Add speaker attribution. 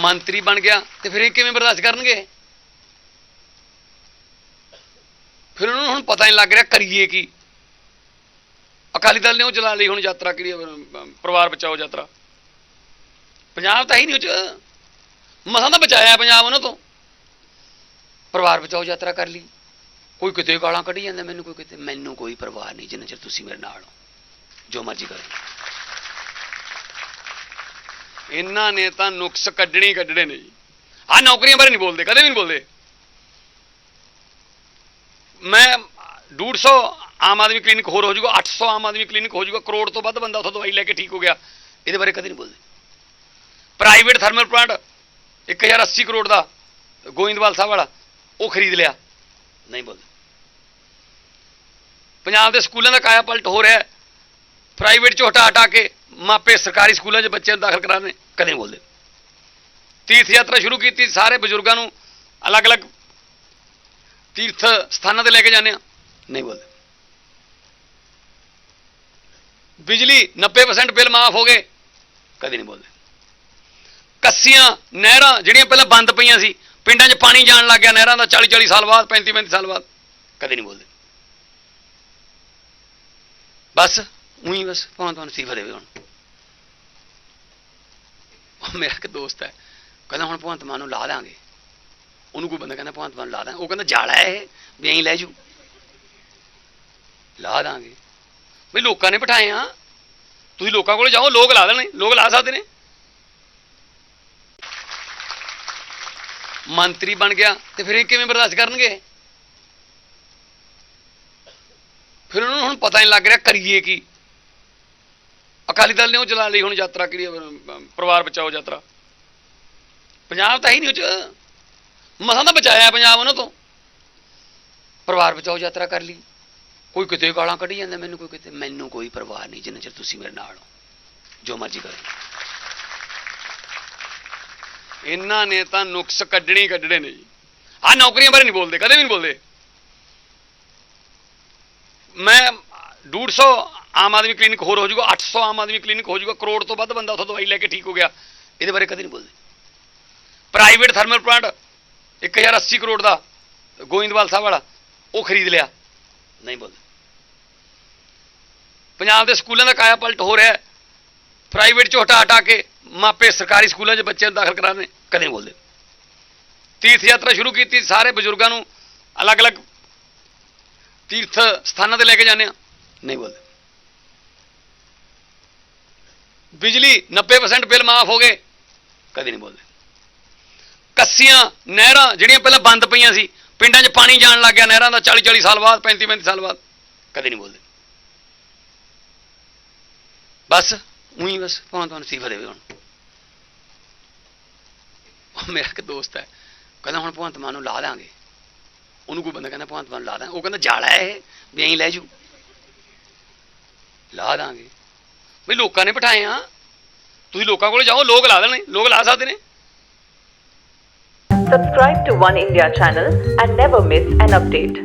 Speaker 1: ਮੰਤਰੀ ਬਣ ਗਿਆ ਤੇ ਫਿਰ ਇਹ ਕਿਵੇਂ ਬਰਦਾਸ਼ਤ ਕਰਨਗੇ? ਫਿਰ ਉਹਨਾਂ ਨੂੰ ਹੁਣ ਪਤਾ ਨਹੀਂ ਲੱਗ ਰਿਹਾ ਕਰੀਏ ਕੀ। ਅਕਾਲੀ ਦਲ ਨੇ ਉਹ ਚਲਾ ਲਈ ਹੁਣ ਯਾਤਰਾ ਕਿਹੜੀ ਪਰਿਵਾਰ ਬਚਾਓ ਯਾਤਰਾ। ਪੰਜਾਬ ਤਾਂ ਹੀ ਨਹੀਂ ਉਹ ਚ। ਮਸਾਂ ਤਾਂ ਬਚਾਇਆ ਪੰਜਾਬ ਉਹਨਾਂ ਤੋਂ। ਪਰਿਵਾਰ ਬਚਾਓ ਯਾਤਰਾ ਕਰ ਲਈ। ਕੋਈ ਕਿਤੇ ਗਾਲਾਂ ਕੱਢੀ ਜਾਂਦਾ ਮੈਨੂੰ, ਕੋਈ ਕਿਤੇ ਮੈਨੂੰ ਕੋਈ ਪਰਵਾਹ ਨਹੀਂ, ਜਿੰਨਾ ਚਿਰ ਤੁਸੀਂ ਮੇਰੇ ਨਾਲ ਹੋ। ਜੋ ਮਰਜ਼ੀ ਕਰੋ। ਇਹਨਾਂ ਨੇ ਤਾਂ ਨੁਕਸ ਕੱਢਣੇ ਹੀ ਕੱਢਣੇ ਨੇ ਜੀ। ਆ ਨੌਕਰੀਆਂ ਬਾਰੇ ਨਹੀਂ ਬੋਲਦੇ, ਕਦੇ ਵੀ ਨਹੀਂ ਬੋਲਦੇ। ਮੈਂ 150 ਆਮ ਆਦਮੀ ਕਲੀਨਿਕ ਹੋਰ ਹੋ ਜਾਊਗਾ 800 ਆਮ ਆਦਮੀ ਕਲੀਨਿਕ ਹੋ ਜਾਊਗਾ, ਕਰੋੜ ਤੋਂ ਵੱਧ ਬੰਦਾ ਉੱਥੋਂ ਦਵਾਈ ਲੈ ਕੇ ਠੀਕ ਹੋ ਗਿਆ। ਇਹਦੇ ਬਾਰੇ ਕਦੇ ਨਹੀਂ ਬੋਲਦੇ। ਪ੍ਰਾਈਵੇਟ ਥਰਮਲ ਪਲਾਂਟ 1080 ਕਰੋੜ ਦਾ, ਗੋਇੰਦਵਾਲ ਸਾਹਿਬ ਵਾਲਾ, ਉਹ ਖਰੀਦ ਲਿਆ। ਨਹੀਂ ਬੋਲਦੇ। ਪੰਜਾਬ ਦੇ ਸਕੂਲਾਂ ਦਾ ਕਾਇਆ ਪਲਟ ਹੋ ਰਿਹਾ ਪ੍ਰਾਈਵੇਟ 'ਚੋਂ ਹਟਾ ਹਟਾ ਕੇ ਮਾਪੇ ਸਰਕਾਰੀ ਸਕੂਲਾਂ 'ਚ ਬੱਚਿਆਂ ਨੂੰ ਦਾਖਲ ਕਰਾਣੇ ਕਦੇ ਨਹੀਂ ਬੋਲਦੇ। ਤੀਰਥ ਯਾਤਰਾ ਸ਼ੁਰੂ ਕੀਤੀ, ਸਾਰੇ ਬਜ਼ੁਰਗਾਂ ਨੂੰ ਅਲੱਗ-ਅਲੱਗ ਤੀਰਥ ਸਥਾਨਾਂ ਤੇ ਲੈ ਕੇ ਜਾਂਦੇ ਆ, ਨਹੀਂ ਬੋਲਦੇ। ਬਿਜਲੀ 90% ਬਿੱਲ ਮਾਫ ਹੋ ਗਏ, ਕਦੇ ਨਹੀਂ ਬੋਲਦੇ। ਕੱਸੀਆਂ, ਨਹਿਰਾਂ, ਜਿਹੜੀਆਂ ਪਹਿਲਾਂ ਬੰਦ ਪਈਆਂ ਸੀ, ਪਿੰਡਾਂ 'ਚ ਪਾਣੀ ਜਾਣ ਲੱਗ ਗਿਆ, ਨਹਿਰਾਂ ਦਾ 40 40 ਸਾਲ ਬਾਅਦ 35 35 ਸਾਲ ਬਾਅਦ, ਕਦੇ ਨਹੀਂ ਬੋਲਦੇ। ਬਸ, ਉਹੀ ਬਸ ਭਾਵੇਂ ਤੁਹਾਨੂੰ ਸੀਫਾ ਦੇਵੇ ਹੁਣ। ਉਹ ਮੇਰਾ ਇੱਕ ਦੋਸਤ ਹੈ। ਕਹਿੰਦਾ, ਹੁਣ ਭਗਵੰਤ ਮਾਨ ਨੂੰ ਲਾ ਦਾਂਗੇ। ਉਹਨੂੰ ਕੋਈ ਬੰਦਾ ਕਹਿੰਦਾ, ਭਗਵੰਤ ਮਾਨ ਨੂੰ ਲਾ ਦਾਂਗੇ ਉਹ ਕਹਿੰਦਾ, ਜਾਲਾ ਇਹ, ਵੀ ਐਂ ਲੈ ਜੂ ਲਾ ਦਾਂਗੇ। ਵੀ ਲੋਕਾਂ ਨੇ ਬਿਠਾਏ ਆ। ਤੁਸੀਂ ਲੋਕਾਂ ਕੋਲ ਜਾਓ, ਲੋਕ ਲਾ ਦੇਣੇ ਲੋਕ ਲਾ ਸਕਦੇ ਨੇ। ਮੰਤਰੀ ਬਣ ਗਿਆ, ਤੇ ਫਿਰ ਇਹ ਕਿਵੇਂ ਬਰਦਾਸ਼ਤ ਕਰਨਗੇ? ਫਿਰ ਉਹਨਾਂ ਨੂੰ ਹੁਣ ਪਤਾ ਨਹੀਂ ਲੱਗ ਰਿਹਾ, ਕਰੀਏ ਕੀ? ਅਕਾਲੀ ਦਲ ਨੇ ਉਹ ਚਲਾ ਲਈ ਹੁਣ ਯਾਤਰਾ ਕਿਹੜੀ ਪਰਿਵਾਰ ਬਚਾਓ ਯਾਤਰਾ। ਪੰਜਾਬ ਤਾਂ ਹੀ ਨਹੀਂ ਉਹ ਮਸਾਂ ਤਾਂ ਬਚਾਇਆ ਪੰਜਾਬ ਉਹਨਾਂ ਤੋਂ। ਪਰਿਵਾਰ ਬਚਾਓ ਯਾਤਰਾ ਕਰ ਲਈ। ਕੋਈ ਕਿਤੇ ਗਾਲਾਂ ਕੱਢੀ ਜਾਂਦਾ, ਮੈਨੂੰ ਕੋਈ ਕਿਤੇ, ਮੈਨੂੰ ਕੋਈ ਪਰਵਾਹ ਨਹੀਂ, ਜਿੰਨਾ ਚਿਰ ਤੁਸੀਂ ਮੇਰੇ ਨਾਲ ਹੋ। ਜੋ ਮਰਜ਼ੀ ਕਰੋ ਇਹਨਾਂ ਨੇ ਤਾਂ ਨੁਕਸ ਕੱਢਣੇ ਹੀ ਕੱਢਣੇ ਨੇ ਜੀ। ਆ ਨੌਕਰੀਆਂ ਬਾਰੇ ਨਹੀਂ ਬੋਲਦੇ, ਕਦੇ ਵੀ ਨਹੀਂ ਬੋਲਦੇ। ਮੈਂ 150 ਆਮ ਆਦਮੀ ਕਲੀਨਿਕ ਹੋਰ ਹੋ ਜਾਊਗਾ 800 ਆਮ ਆਦਮੀ ਕਲੀਨਿਕ ਹੋ ਜਾਊਗਾ ਕਰੋੜ ਤੋਂ ਵੱਧ ਬੰਦਾ ਉੱਥੋਂ ਦਵਾਈ ਲੈ ਕੇ ਠੀਕ ਹੋ ਗਿਆ। ਇਹਦੇ ਬਾਰੇ ਕਦੇ ਨਹੀਂ ਬੋਲਦੇ। ਪ੍ਰਾਈਵੇਟ ਥਰਮਲ ਪਲਾਂਟ 1080 ਕਰੋੜ ਦਾ, ਗੋਇੰਦਵਾਲ ਸਾਹਿਬ ਵਾਲਾ, ਉਹ ਖਰੀਦ ਲਿਆ। ਨਹੀਂ ਬੋਲਦੇ। ਪੰਜਾਬ ਦੇ ਸਕੂਲਾਂ ਦਾ ਕਾਇਆ ਪਲਟ ਹੋ ਰਿਹਾ ਪ੍ਰਾਈਵੇਟ 'ਚੋਂ ਹਟਾ ਹਟਾ ਕੇ ਮਾਪੇ ਸਰਕਾਰੀ ਸਕੂਲਾਂ 'ਚ ਬੱਚਿਆਂ ਨੂੰ ਦਾਖਲ ਕਰਾਣੇ ਕਦੇ ਬੋਲਦੇ। ਤੀਰਥ ਯਾਤਰਾ ਸ਼ੁਰੂ ਕੀਤੀ, ਸਾਰੇ ਬਜ਼ੁਰਗਾਂ ਨੂੰ ਅਲੱਗ-ਅਲੱਗ ਤੀਰਥ ਸਥਾਨਾਂ ਤੇ ਲੈ ਕੇ ਜਾਂਦੇ ਆ ਨਹੀਂ ਬੋਲਦੇ। ਬਿਜਲੀ 90% ਬਿੱਲ ਮਾਫ ਹੋ ਗਏ। ਕਦੇ ਨਹੀਂ ਬੋਲਦੇ। ਕੱਸੀਆਂ, ਨਹਿਰਾਂ ਜਿਹੜੀਆਂ ਪਹਿਲਾਂ ਬੰਦ ਪਈਆਂ ਸੀ, ਪਿੰਡਾਂ 'ਚ ਪਾਣੀ ਜਾਣ ਲੱਗ ਗਿਆ, ਨਹਿਰਾਂ ਦਾ 40 40 ਸਾਲ ਬਾਅਦ 35 35 ਸਾਲ ਬਾਅਦ। ਕਦੇ ਨਹੀਂ ਬੋਲਦੇ। ਬਸ, ਉਹੀ ਬਸ ਭਾਵੇਂ ਤੁਹਾਨੂੰ ਸੀਫਾ ਦੇਵੇ ਹੁਣ। ਮੇਰਾ ਇੱਕ ਦੋਸਤ ਹੈ, ਕਹਿੰਦਾ ਹੁਣ ਭਗਵੰਤ ਮਾਨ ਨੂੰ ਲਾ ਦਾਂਗੇ। ਉਹਨੂੰ ਕੋਈ ਬੰਦਾ ਕਹਿੰਦਾ ਭਗਵੰਤ ਮਾਨ ਨੂੰ ਲਾ ਦਾਂ। ਉਹ ਕਹਿੰਦਾ ਜਾਲਾ ਹੈ ਇਹ, ਵੀ ਐਂ ਲੈ ਜੂ ਲਾ ਦਾਂਗੇ। ਵੀ ਲੋਕਾਂ ਨੇ ਬਿਠਾਏ ਆ ਤੁਸੀਂ ਲੋਕਾਂ ਕੋਲ ਜਾਓ ਲੋਕ ਲਾ ਦੇਣੇ ਲੋਕ ਲਾ ਸਕਦੇ ਨੇ
Speaker 2: Subscribe to One India channel and never miss an update.